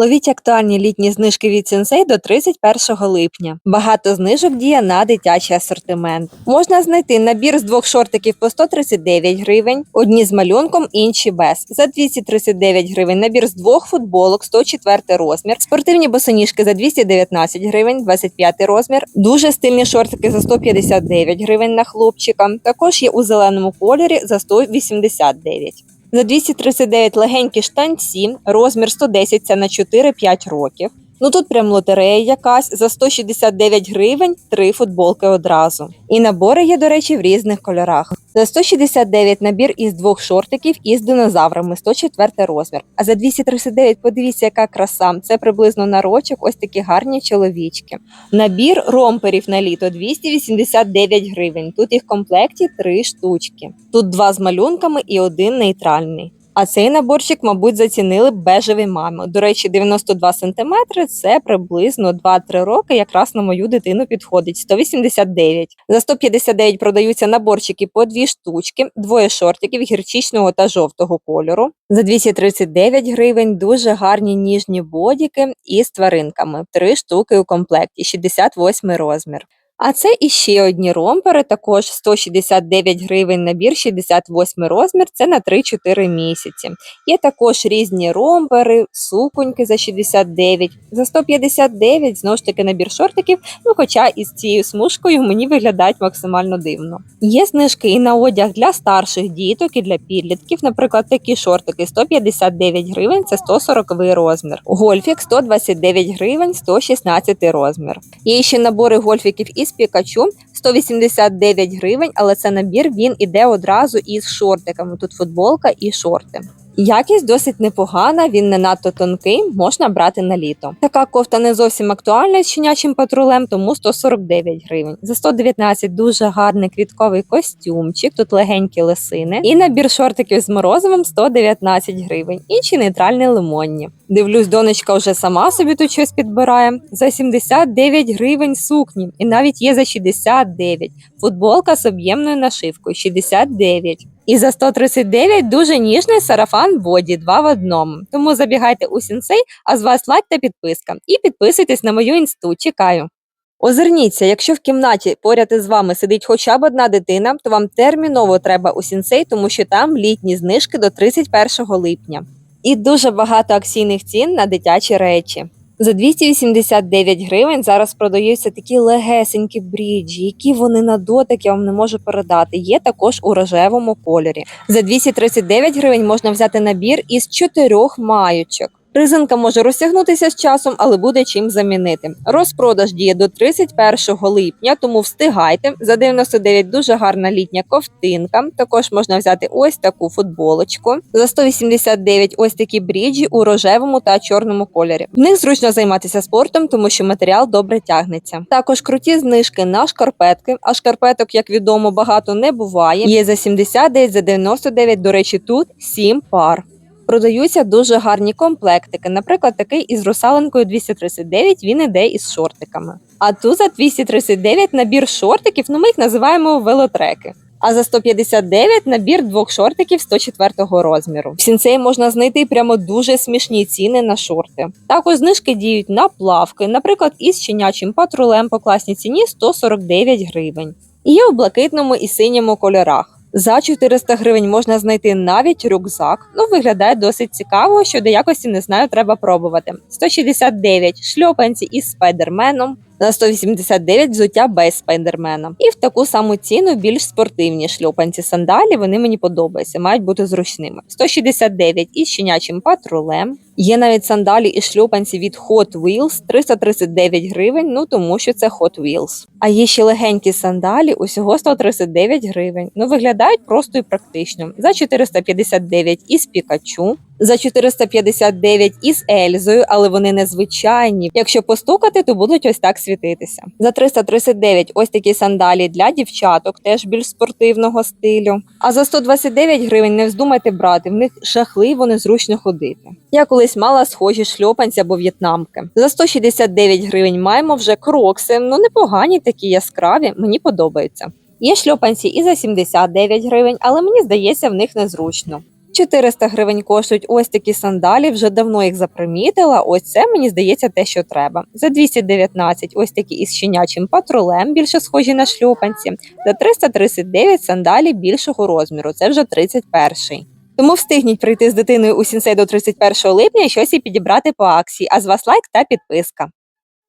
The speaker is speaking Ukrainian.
Ловіть актуальні літні знижки від Сінсей до 31 липня. Багато знижок діє на дитячий асортимент. Можна знайти набір з двох шортиків по 139 гривень, одні з малюнком, інші без. За 239 гривень набір з двох футболок, 104 розмір, спортивні босоніжки за 219 гривень, 25 розмір, дуже стильні шортики за 159 гривень на хлопчика. Також є у зеленому кольорі за 189. За 239 легенькі штанці, розмір 110 це на 4-5 років. Ну тут прям лотерея якась за 169 гривень три футболки одразу. І набори є, до речі, в різних кольорах. За 169 набір із двох шортиків із динозаврами, 104 розмір. А за 239 подивіться, яка краса. Це приблизно на рочок, ось такі гарні чоловічки. Набір ромперів на літо 289 гривень. Тут їх в комплекті три штучки. Тут два з малюнками і один нейтральний. А цей наборчик, мабуть, зацінили бежеві мами. До речі, 92 см – це приблизно 2-3 роки, якраз на мою дитину підходить. 189. За 159 продаються наборчики по дві штучки, двоє шортиків гірчичного та жовтого кольору. За 239 гривень дуже гарні ніжні бодіки із тваринками. Три штуки у комплекті, 68 розмір. А це іще одні ромпери, також 169 гривень набір, 68 розмір, це на 3-4 місяці. Є також різні ромпери, суконьки за 69, за 159 знову ж таки набір шортиків, ну хоча із цією смужкою мені виглядають максимально дивно. Є знижки і на одяг для старших діток, і для підлітків, наприклад, такі шортики 159 гривень, це 140 розмір. Гольфік 129 гривень, 116 розмір. Є ще набори гольфіків із Пікачу 189 гривень, але це набір він іде одразу із шортиками. Тут футболка і шорти. Якість досить непогана, він не надто тонкий, можна брати на літо. Така кофта не зовсім актуальна з щенячим патрулем, тому 149 гривень. За 119 дуже гарний квітковий костюмчик, тут легенькі лисини. І набір шортиків з морозивом 119 гривень. Інші нейтральні лимонні. Дивлюсь, донечка вже сама собі тут щось підбирає. За 79 гривень сукні, і навіть є за 69. Футболка з об'ємною нашивкою 69. І за 139 дуже ніжний сарафан боді 2 в одному. Тому забігайте у сінсей, а з вас лайк та підписка. І підписуйтесь на мою інсту. Чекаю. Озирніться, якщо в кімнаті поряд із вами сидить хоча б одна дитина, то вам терміново треба у сінсей, тому що там літні знижки до 31 липня. І дуже багато акційних цін на дитячі речі. За 289 гривень зараз продаються такі легесенькі бріджі, які вони на дотик я вам не можу передати. Є також у рожевому кольорі. За 239 гривень можна взяти набір із чотирьох маючок. Резинка може розтягнутися з часом, але буде чим замінити. Розпродаж діє до 31 липня, тому встигайте. За 99 дуже гарна літня ковтинка. Також можна взяти ось таку футболочку. За 189 ось такі бріджі у рожевому та чорному кольорі. В них зручно займатися спортом, тому що матеріал добре тягнеться. Також круті знижки на шкарпетки, а шкарпеток, як відомо, багато не буває. Є за 79, за 99, до речі, тут 7 пар. Продаються дуже гарні комплектики. Наприклад, такий із русалинкою 239, він іде із шортиками. А тут за 239 набір шортиків, ну ми їх називаємо велотреки. А за 159 набір двох шортиків 104 розміру. В сінцей можна знайти прямо дуже смішні ціни на шорти. Також знижки діють на плавки, наприклад, із щенячим патрулем по класній ціні 149 гривень. І є у блакитному і синьому кольорах. За 400 гривень можна знайти навіть рюкзак. Ну, виглядає досить цікаво, щодо якості не знаю, треба пробувати. 169 шльопанці із спайдерменом. На 189 взуття без спайдермена. І в таку саму ціну більш спортивні шльопанці сандалі. Вони мені подобаються, мають бути зручними. 169 із щенячим патрулем. Є навіть сандалі і шльопанці від Hot Wheels 339 гривень, ну тому що це Hot Wheels. А є ще легенькі сандалі, усього 139 гривень. Ну виглядають просто і практично. За 459 із Пікачу, за 459 із Ельзою, але вони незвичайні. Якщо постукати, то будуть ось так світитися. За 339 ось такі сандалі для дівчаток, теж більш спортивного стилю. А за 129 гривень не вздумайте брати, в них жахливо незручно ходити. Я колись мала схожі шльопанці або в'єтнамки. За 169 гривень маємо вже крокси, ну непогані такі яскраві, мені подобаються. Є шльопанці і за 79 гривень, але мені здається, в них незручно. 400 гривень коштують ось такі сандалі, вже давно їх запримітила. Ось це мені здається те, що треба. За 219 ось такі із щенячим патрулем, більше схожі на шлюпанці. За 339 сандалі більшого розміру. Це вже 31-й. Тому встигніть прийти з дитиною у сінсей до 31 липня і щось і підібрати по акції. А з вас лайк та підписка.